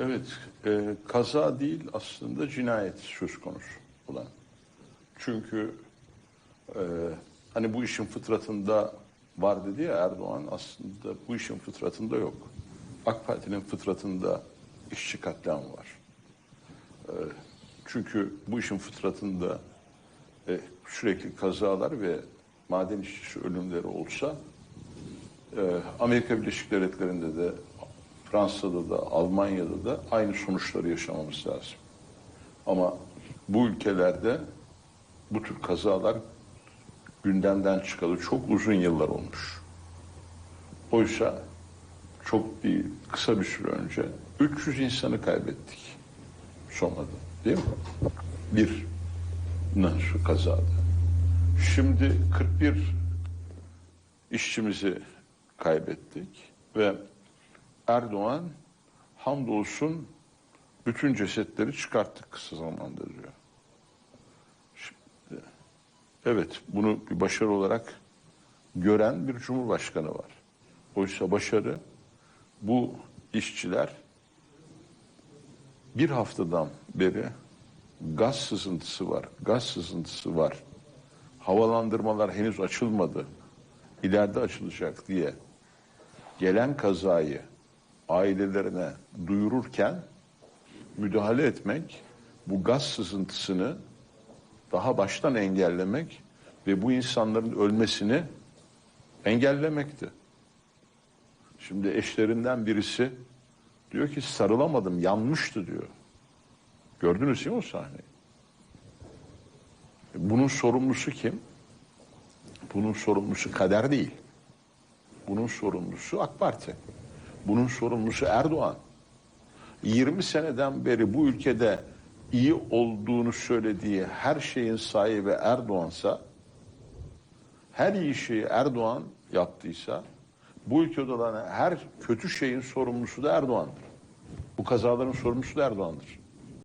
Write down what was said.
Evet, e, kaza değil aslında cinayet söz konusu olan. Çünkü e, hani bu işin fıtratında var dedi ya Erdoğan aslında bu işin fıtratında yok. AK Parti'nin fıtratında işçi katliamı var. E, çünkü bu işin fıtratında e, sürekli kazalar ve maden işçisi ölümleri olsa e, Amerika Birleşik Devletleri'nde de Fransa'da da Almanya'da da aynı sonuçları yaşamamız lazım. Ama bu ülkelerde bu tür kazalar gündemden çıkalı çok uzun yıllar olmuş. Oysa çok değil, kısa bir süre önce 300 insanı kaybettik Soma'da değil mi? Bir şu kazada. Şimdi 41 işçimizi kaybettik ve Erdoğan hamdolsun bütün cesetleri çıkarttık kısa zamanda diyor. Şimdi, evet bunu bir başarı olarak gören bir cumhurbaşkanı var. Oysa başarı bu işçiler bir haftadan beri gaz sızıntısı var, gaz sızıntısı var. Havalandırmalar henüz açılmadı. İleride açılacak diye gelen kazayı ailelerine duyururken müdahale etmek, bu gaz sızıntısını daha baştan engellemek ve bu insanların ölmesini engellemekti. Şimdi eşlerinden birisi diyor ki sarılamadım, yanmıştı diyor. Gördünüz değil mi o sahneyi? Bunun sorumlusu kim? Bunun sorumlusu kader değil. Bunun sorumlusu AK Parti. Bunun sorumlusu Erdoğan. 20 seneden beri bu ülkede iyi olduğunu söylediği her şeyin sahibi Erdoğan'sa, her iyi şeyi Erdoğan yaptıysa, bu ülkede olan her kötü şeyin sorumlusu da Erdoğan'dır. Bu kazaların sorumlusu da Erdoğan'dır.